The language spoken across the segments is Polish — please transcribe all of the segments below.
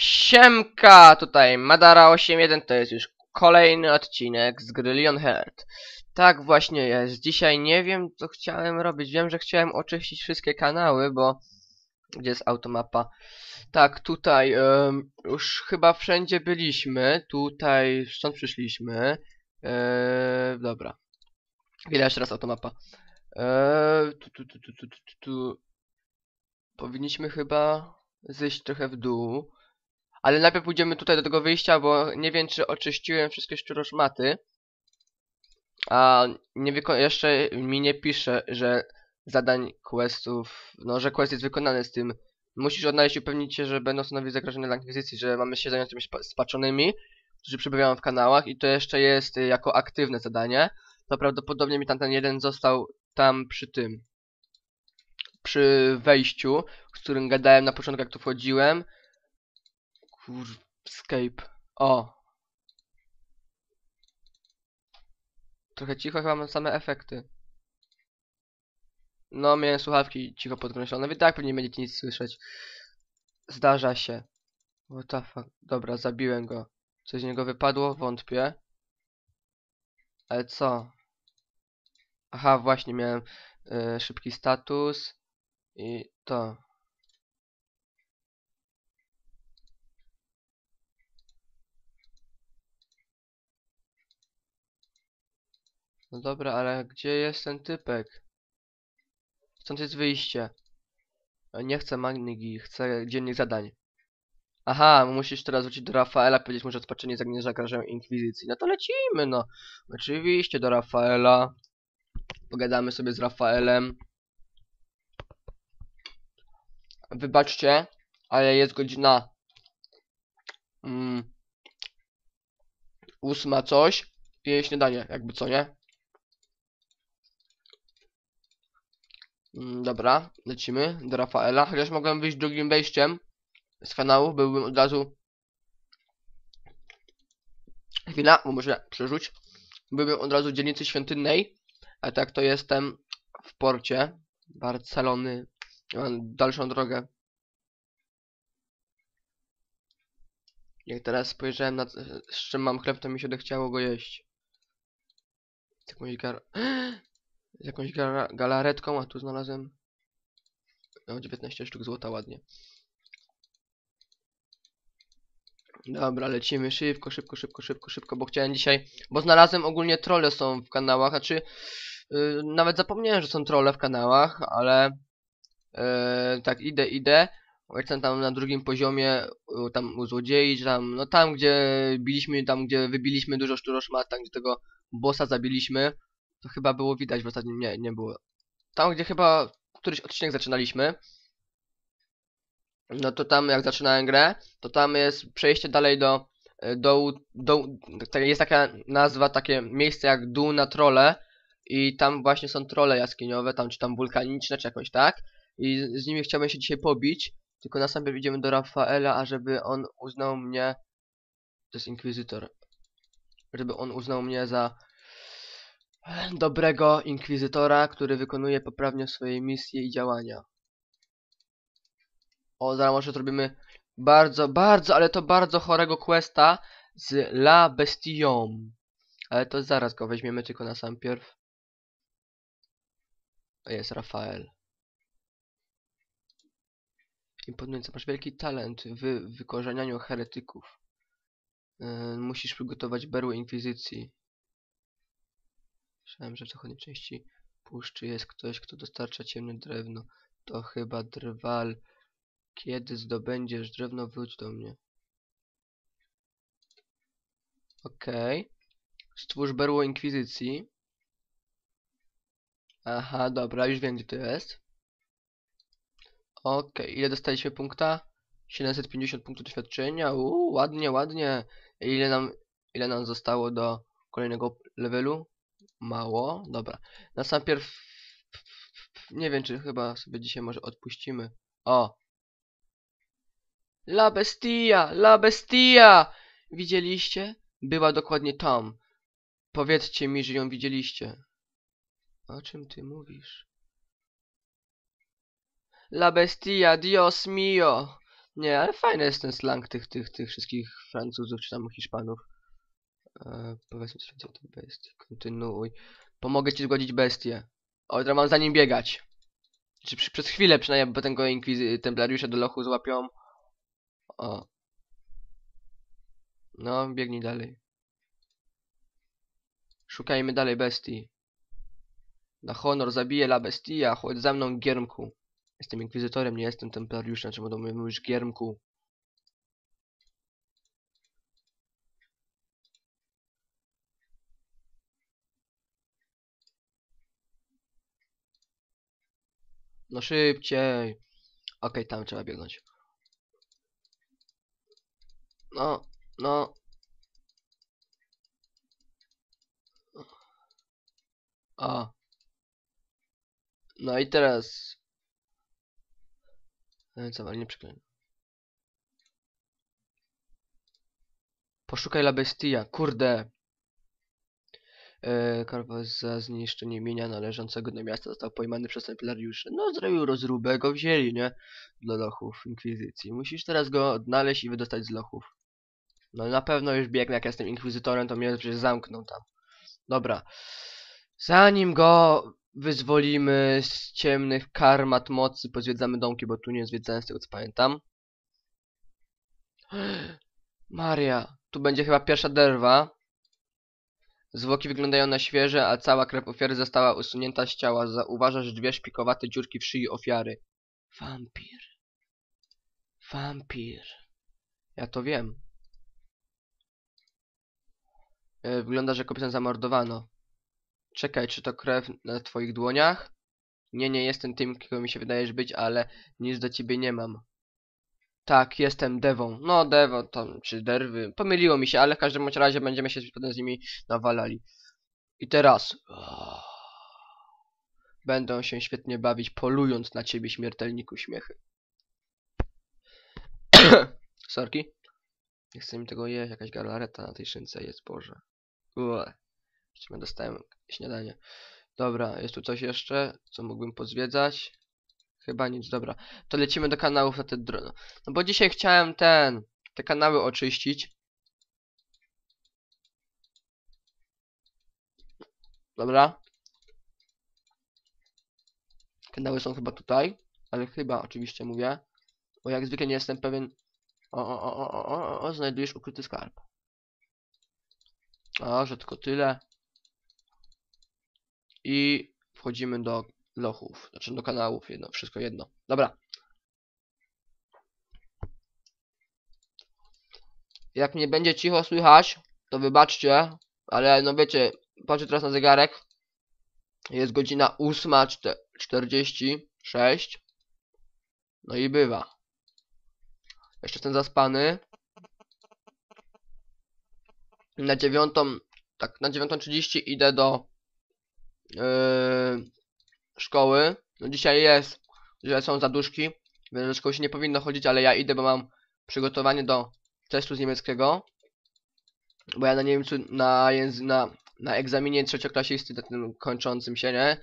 Siemka, tutaj Madara81, to jest już kolejny odcinek z Grillion Heart. Tak właśnie jest, dzisiaj nie wiem co chciałem robić, wiem, że chciałem oczyścić wszystkie kanały, bo... Gdzie jest automapa? Tak, tutaj już chyba wszędzie byliśmy, tutaj stąd przyszliśmy. Dobra. Widać raz automapa. Tu, tu, tu, tu, tu, tu, tu. Powinniśmy chyba zejść trochę w dół. Ale najpierw pójdziemy tutaj do tego wyjścia, bo nie wiem czy oczyściłem wszystkie szczuroszmaty. A nie jeszcze mi nie pisze, że zadań questów, no że quest jest wykonany z tym. Musisz odnaleźć i upewnić się, że będą stanowić zagrożenie dla inkwizycji, że mamy się zająć tymi spa- spaczonymi, którzy przebywają w kanałach i to jeszcze jest y, jako aktywne zadanie. To prawdopodobnie mi tam ten jeden został tam przy tym. Przy wejściu, z którym gadałem na początku jak tu wchodziłem. Kur... Escape. O. Trochę cicho, chyba mam same efekty. No, miałem słuchawki cicho podkręcone, wy tak pewnie nie będziecie nic słyszeć. Zdarza się. What the fuck. Dobra, zabiłem go. Coś z niego wypadło? Wątpię. Ale co? Aha, właśnie miałem y, szybki status. I to. No dobra, ale gdzie jest ten typek? Stąd jest wyjście. E, Nie chcę Magnigi, chcę dziennik zadań. Aha, musisz teraz wrócić do Rafaela, powiedzieć mu, że spaczenie zagrożenia zagrażają Inkwizycji. No to lecimy, no. Oczywiście do Rafaela. Pogadamy sobie z Rafaelem. Wybaczcie, ale jest godzina... Mm, ósma coś. I śniadanie, jakby co, nie? Dobra, lecimy do Rafaela. Chociaż mogłem wyjść drugim wejściem z kanału, byłbym od razu... Chwila, bo muszę przerzuć. Byłbym od razu w dzielnicy świątynnej, a tak to jestem w porcie Barcelony. Mam dalszą drogę. Jak teraz spojrzałem na z czym mam chleb, to mi się odechciało go jeść. Z jakąś gar... Z jakąś gara... galaretką, a tu znalazłem... O, 19 sztuk złota, ładnie. Dobra, lecimy szybko, szybko, szybko, szybko, szybko, bo chciałem dzisiaj... Bo znalazłem ogólnie trolle są w kanałach, a czy... Yy, nawet zapomniałem, że są trolle w kanałach, ale... Yy, tak, idę, idę. Jestem tam na drugim poziomie, u, tam u złodziei, tam, no tam gdzie biliśmy, tam gdzie wybiliśmy dużo szczuroszmat, tam gdzie tego bossa zabiliśmy, to chyba było widać w ostatnim, nie, nie było. Tam gdzie chyba któryś odcinek zaczynaliśmy, no to tam jak zaczynałem grę, to tam jest przejście dalej do, e, do, do, jest taka nazwa, takie miejsce jak dół na trole i tam właśnie są trole jaskiniowe, tam czy tam wulkaniczne, czy jakoś tak i z nimi chciałbym się dzisiaj pobić, tylko na sam idziemy do Rafaela, ażeby on uznał mnie, to jest inkwizytor, żeby on uznał mnie za dobrego inkwizytora, który wykonuje poprawnie swoje misje i działania. O, zaraz może zrobimy bardzo, bardzo, ale to bardzo chorego questa z La Bestillon. Ale to zaraz go weźmiemy tylko na sam pierw. Jest Rafael. Imponujące, masz wielki talent w wykorzenianiu heretyków. Yy, musisz przygotować berło inkwizycji. Słyszałem, że w zachodniej części puszczy jest ktoś, kto dostarcza ciemne drewno. To chyba drwal. Kiedy zdobędziesz drewno, wróć do mnie. Okej. Stwórz berło inkwizycji. Aha, dobra, już wiem gdzie to jest. Okej, ile dostaliśmy punkta? 750 punktów doświadczenia. Uuu, ładnie, ładnie. Ile nam, ile nam zostało do kolejnego levelu? Mało, dobra. Na sam pierw... Nie wiem, czy chyba sobie dzisiaj może odpuścimy. O! La Bestia! La Bestia! Widzieliście? Była dokładnie tam. Powiedzcie mi, że ją widzieliście. O czym ty mówisz? La Bestia, Dios mio! Nie, ale fajny jest ten slang tych, tych, tych wszystkich Francuzów czy tam Hiszpanów. E, powiedzmy coś więcej o tej. Kontynuuj. Pomogę ci zgodzić bestię. O, teraz mam za nim biegać. Czy przy, przez chwilę przynajmniej, bo potem go inkwizy do lochu złapią. O. No, biegnij dalej. Szukajmy dalej bestii. Na honor zabiję la bestia, chodź za mną giermku. Jestem inkwizytorem, nie jestem templariuszem, czemu do mnie mówisz giermku? No szybciej. Okej, tam trzeba biegnąć. No, no. A. No i teraz. E, Co, nie przeklęłem. Poszukaj la bestia, kurde. E, Karwa za zniszczenie mienia należącego do miasta został pojmany przez templariuszy. No, zrobił rozróbę, go wzięli, nie? Do lochów inkwizycji. Musisz teraz go odnaleźć i wydostać z lochów. No na pewno już biegnę, jak jestem inkwizytorem, to mnie przecież zamkną tam. Dobra. Zanim go wyzwolimy z ciemnych karmat mocy, pozwiedzamy domki, bo tu nie zwiedzałem z tego co pamiętam. Maria, tu będzie chyba pierwsza derwa. Zwłoki wyglądają na świeże, a cała krew ofiary została usunięta z ciała. Zauważasz dwie szpikowate dziurki w szyi ofiary. Wampir. Wampir. Ja to wiem. E, Wygląda, że kobietę zamordowano. Czekaj, czy to krew na twoich dłoniach? Nie, nie jestem tym, kogo mi się wydajesz być, ale nic do ciebie nie mam. Tak, jestem Dewą. No, Dewo, tam, czy Derwy. Pomyliło mi się, ale w każdym razie będziemy się potem z nimi nawalali. I teraz... Będą się świetnie bawić, polując na ciebie, śmiertelniku śmiechy. Sorki? Nie chcę mi tego jeść, jakaś galareta na tej szynce jest, Boże. Ue. Jeszcze dostałem śniadanie. Dobra, jest tu coś jeszcze, co mógłbym pozwiedzać? Chyba nic, dobra. To lecimy do kanałów na te drony. No bo dzisiaj chciałem ten, te kanały oczyścić. Dobra. Kanały są chyba tutaj, ale chyba oczywiście mówię. Bo jak zwykle nie jestem pewien. O, o, o, o, o, o, o znajdujesz ukryty skarb. O, że tylko tyle. I wchodzimy do lochów, znaczy do kanałów, jedno, wszystko jedno. Dobra. Jak mnie będzie cicho słychać, to wybaczcie, ale no wiecie, patrzę teraz na zegarek. Jest godzina 8.46. No i bywa. Jeszcze jestem zaspany. Na dziewiątą, tak, na 9.30 idę do yy, szkoły. No dzisiaj jest, że są zaduszki, więc do szkoły się nie powinno chodzić, ale ja idę, bo mam przygotowanie do testu z niemieckiego. Bo ja na Niemcu, na, języ, na, na egzaminie trzecioklasisty, tym kończącym się, nie?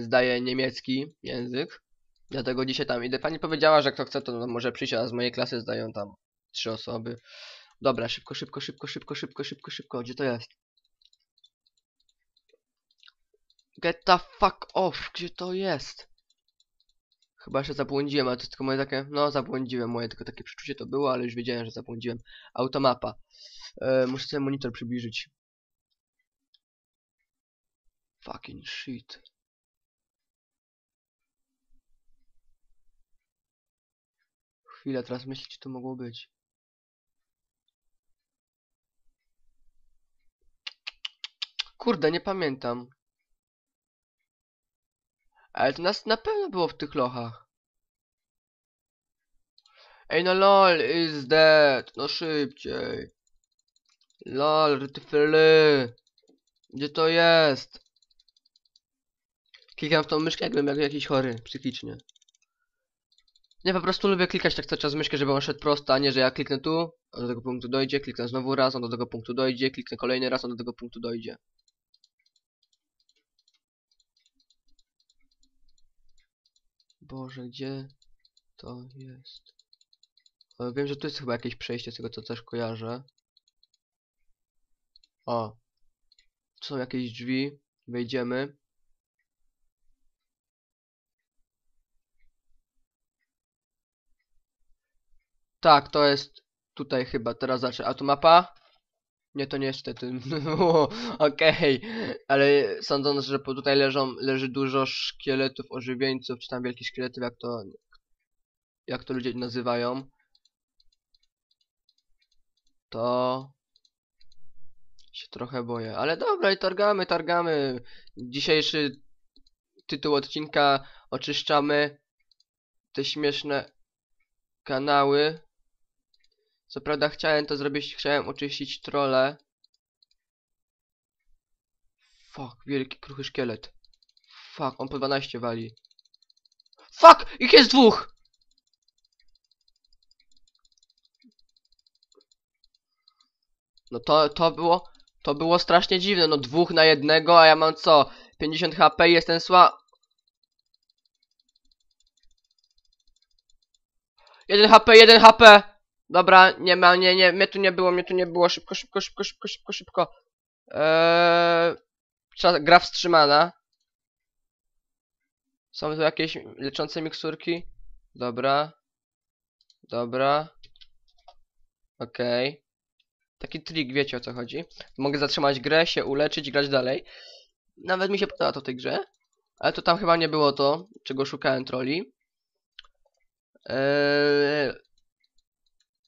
Zdaję niemiecki język. Dlatego dzisiaj tam idę. Pani powiedziała, że kto chce, to może przyjść, a z mojej klasy zdają tam trzy osoby. Dobra, szybko, szybko, szybko, szybko, szybko, szybko, szybko. Gdzie to jest? Get the fuck off, gdzie to jest? Chyba się zabłądziłem, ale to tylko moje takie, no zabłądziłem, moje tylko takie przeczucie to było, ale już wiedziałem, że zabłądziłem. Automapa. E, muszę sobie monitor przybliżyć. Fucking shit. Chwilę, teraz myślę, czy to mogło być. Kurde, nie pamiętam. Ale to nas na pewno było w tych lochach. Ej no lol is dead. No szybciej. Lol, rytyfyly. Gdzie to jest? Klikam w tą myszkę jakbym jak jakiś chory psychicznie. Nie, po prostu lubię klikać tak cały czas myszkę, żeby on szedł prosto, a nie, że ja kliknę tu, on do tego punktu dojdzie, kliknę znowu raz, on do tego punktu dojdzie, kliknę kolejny raz, on do tego punktu dojdzie. Boże, gdzie to jest? E, Wiem, że tu jest chyba jakieś przejście, z tego co też kojarzę. O. Są jakieś drzwi. Wejdziemy. Tak, to jest tutaj chyba. Teraz zacznę. A tu mapa? Nie, to niestety. Okej. Ale sądząc, że po tutaj leżą, leży dużo szkieletów, ożywieńców, czy tam wielkich szkieletów, jak to jak to ludzie nazywają, to się trochę boję. Ale dobra, i targamy, targamy. Dzisiejszy tytuł odcinka oczyszczamy te śmieszne kanały. Co prawda chciałem to zrobić, chciałem oczyścić trole. Fuck, wielki kruchy szkielet. Fuck, on po 12 wali. Fuck, ich jest dwóch! No to, to było, to było strasznie dziwne, no dwóch na jednego, a ja mam co? 50 HP i jestem sła... 1 HP, 1 HP! Dobra, nie ma, nie, nie, mnie tu nie było, mnie tu nie było, szybko, szybko, szybko, szybko, szybko, szybko. Eee, gra wstrzymana. Są tu jakieś leczące miksurki? Dobra. Dobra. Okej. Taki trik, wiecie o co chodzi. Mogę zatrzymać grę, się uleczyć grać dalej. Nawet mi się podoba to w tej grze. Ale to tam chyba nie było to, czego szukałem troli. Eee,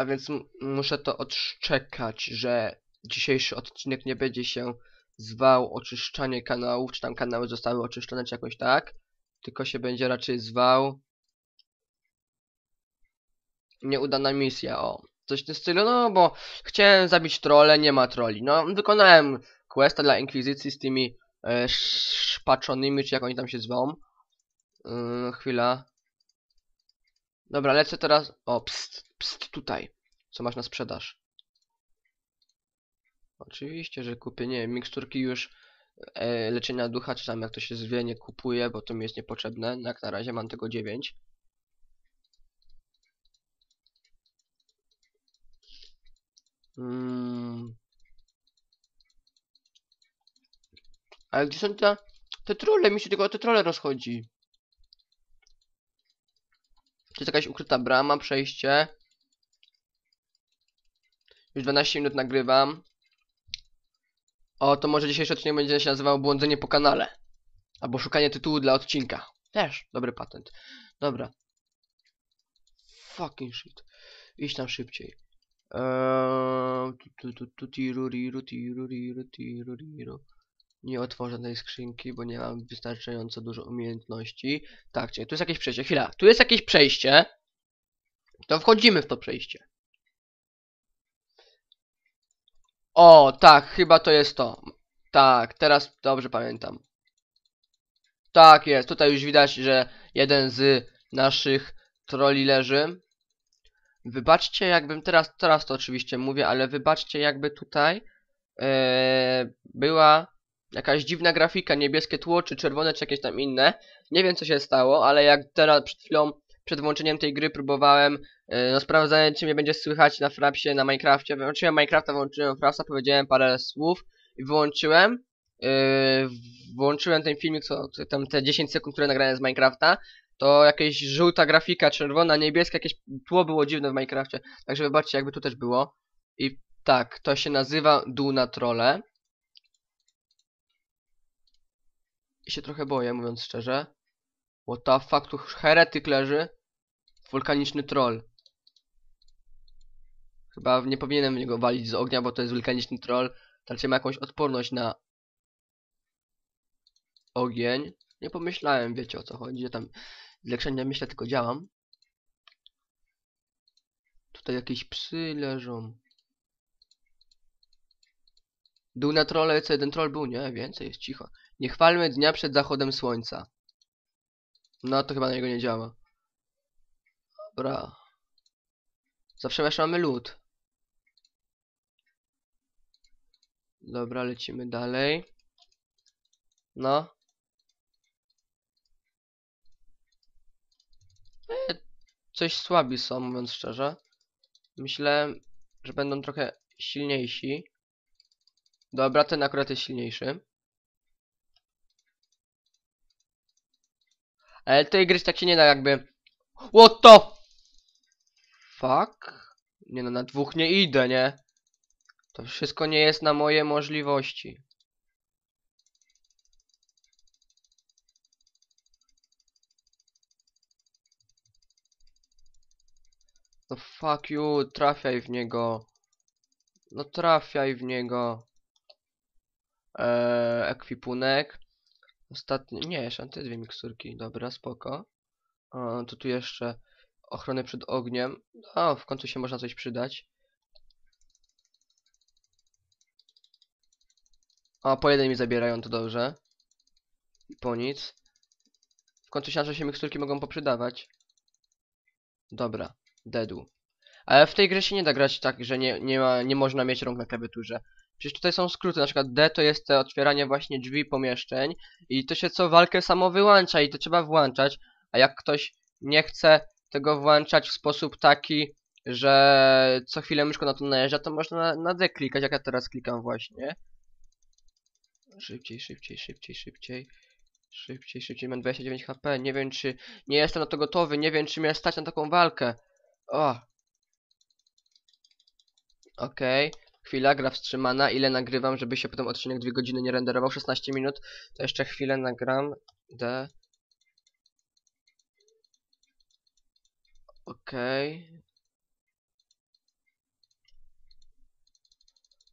a więc muszę to odszczekać, że dzisiejszy odcinek nie będzie się zwał oczyszczanie kanałów, czy tam kanały zostały oczyszczone, czy jakoś tak. Tylko się będzie raczej zwał nieudana misja, o. Coś w tym stylu, no bo chciałem zabić trolle, nie ma troli. No, wykonałem questa dla Inkwizycji z tymi e, szpaczonymi, czy jak oni tam się zwą. Yy, chwila. Dobra, lecę teraz. O, pst, pst, tutaj. Co masz na sprzedaż? Oczywiście, że kupię, nie miksturki już e, leczenia ducha, czy tam jak to się zwie, nie kupuję, bo to mi jest niepotrzebne. Jak na razie mam tego 9. Mm. Ale gdzie są te, te trolle? Mi się tylko o te trolle rozchodzi. Jest jakaś ukryta brama, przejście. Już 12 minut nagrywam. O, to może dzisiejszy odcinek będzie się nazywał Błądzenie po kanale. Albo szukanie tytułu dla odcinka. Też, dobry patent. Dobra. Fucking shit. Idź tam szybciej. Eee, tu, tu, tu, tu, tiru, riru, tiru, riru, tiru, riru. Nie otworzę tej skrzynki, bo nie mam wystarczająco dużo umiejętności. Tak, czyli tu jest jakieś przejście. Chwila, tu jest jakieś przejście. To wchodzimy w to przejście. O, tak, chyba to jest to. Tak, teraz dobrze pamiętam. Tak jest, tutaj już widać, że jeden z naszych troli leży. Wybaczcie, jakbym teraz, teraz to oczywiście mówię, ale wybaczcie, jakby tutaj e, była jakaś dziwna grafika, niebieskie tło, czy czerwone, czy jakieś tam inne. Nie wiem, co się stało, ale jak teraz przed chwilą, przed włączeniem tej gry próbowałem, e, no sprawdzałem, czy mnie będzie słychać na Frapsie, na Minecrafcie. Wyłączyłem Minecrafta, wyłączyłem Frapsa, powiedziałem parę słów i wyłączyłem. Yy, włączyłem ten filmik, co, tam te 10 sekund, które nagrałem z Minecrafta, to jakaś żółta grafika, czerwona, niebieska, jakieś tło było dziwne w Minecrafcie. Także wybaczcie, jakby tu też było. I tak, to się nazywa dół na trole. I się trochę boję, mówiąc szczerze. What the fuck, tu heretyk leży. Wulkaniczny troll. Chyba nie powinienem niego walić z ognia, bo to jest wulkaniczny troll. Raczej ma jakąś odporność na ogień. Nie pomyślałem, wiecie o co chodzi. Ja tam z leczenia myślę, tylko działam. Tutaj jakieś psy leżą. Dół na trole, co jeden troll był? Nie, więcej, jest cicho. Nie chwalmy dnia przed zachodem słońca. No, to chyba na niego nie działa. Dobra. Zawsze jeszcze mamy lód. Dobra, lecimy dalej. No. E, coś słabi są, mówiąc szczerze. Myślę, że będą trochę silniejsi. Dobra, ten akurat jest silniejszy. Ale tej gry tak się nie da jakby... What the... Fuck? Nie no, na dwóch nie idę, nie? To wszystko nie jest na moje możliwości. No fuck you, trafiaj w niego. No trafiaj w niego. Eee, ekwipunek. Ostatni, nie, jeszcze te dwie miksturki, dobra, spoko. O, to tu jeszcze ochronę przed ogniem. O, w końcu się można coś przydać. O, po jeden mi zabierają, to dobrze. I po nic. W końcu się, że się miksturki mogą poprzydawać. Dobra, dedu. Ale w tej grze się nie da grać tak, że nie, nie, ma, nie można mieć rąk na klawiaturze. Przecież tutaj są skróty, na przykład D to jest te otwieranie właśnie drzwi pomieszczeń i to się co walkę samo wyłącza i to trzeba włączać, a jak ktoś nie chce tego włączać w sposób taki, że co chwilę myszką na to najeżdża, to można na, na D klikać, jak ja teraz klikam właśnie. Szybciej, szybciej, szybciej, szybciej. Szybciej, szybciej, mam 29 HP, nie wiem czy... Nie jestem na to gotowy, nie wiem czy mnie stać na taką walkę. O! Okej, chwila, gra wstrzymana. Ile nagrywam, żeby się potem odcinek 2 godziny nie renderował? 16 minut. To jeszcze chwilę nagram. D. Okej.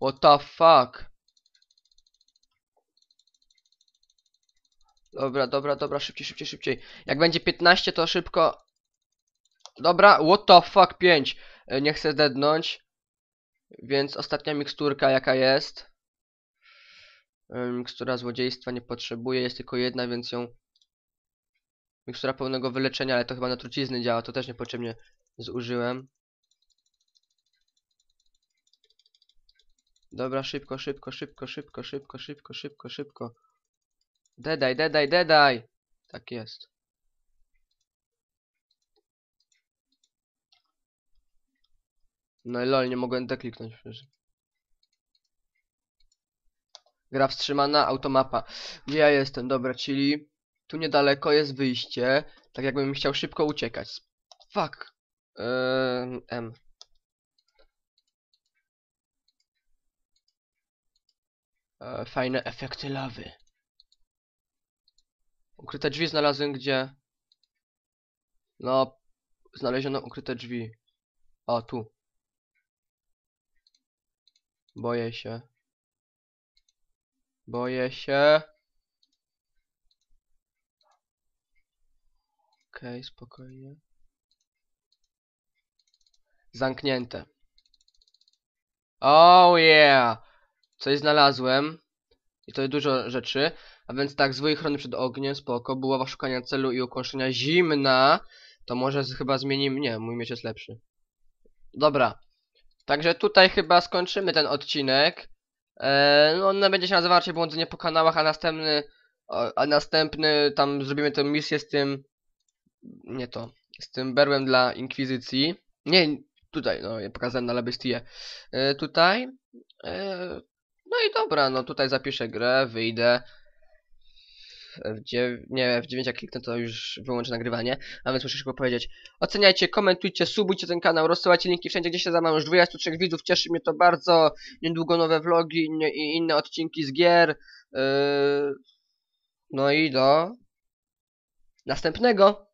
What the fuck? Dobra, dobra, dobra, szybciej, szybciej, szybciej. Jak będzie 15, to szybko. Dobra, what the fuck, 5. E, Nie chcę dednąć. Więc ostatnia miksturka jaka jest. Mikstura złodziejstwa nie potrzebuje, jest tylko jedna, więc ją... Mikstura pełnego wyleczenia, ale to chyba na trucizny działa, to też niepotrzebnie zużyłem. Dobra, szybko, szybko, szybko, szybko, szybko, szybko, szybko, szybko. Dedaj, dedaj, dedaj! Tak jest. No i lol, nie mogłem dekliknąć przecież. Gra wstrzymana, automapa. Gdzie ja jestem? Dobra, czyli tu niedaleko jest wyjście. Tak jakbym chciał szybko uciekać. Fuck. Eee, M. Eee, fajne efekty lawy. Ukryte drzwi znalazłem gdzie? No, znaleziono ukryte drzwi. O, tu. Boję się. Boję się. Okej, spokojnie. Zamknięte. Oh yeah! Coś znalazłem. I to jest dużo rzeczy. A więc tak, zwój ochrony przed ogniem, spoko. Buława szukania celu i ukąszenia zimna. To może chyba zmienimy... Nie, mój miecz jest lepszy. Dobra. Także tutaj chyba skończymy ten odcinek. Eee, no on będzie się nazywał raczej błądzenie po kanałach, a następny... A następny tam zrobimy tę misję z tym... Nie to. Z tym berłem dla Inkwizycji. Nie, tutaj, no, ja pokazałem na Lebestyję. Eee, tutaj. Eee, no i dobra, no tutaj zapiszę grę, wyjdę. W dziew... Nie, w 9 jak kliknę to już wyłączę nagrywanie, a więc muszę szybko powiedzieć. Oceniajcie, komentujcie, subujcie ten kanał, rozsyłajcie linki wszędzie, gdzie się za mam już 23 widzów, cieszy mnie to bardzo. Niedługo nowe vlogi i inne odcinki z gier. Yy... No i do następnego.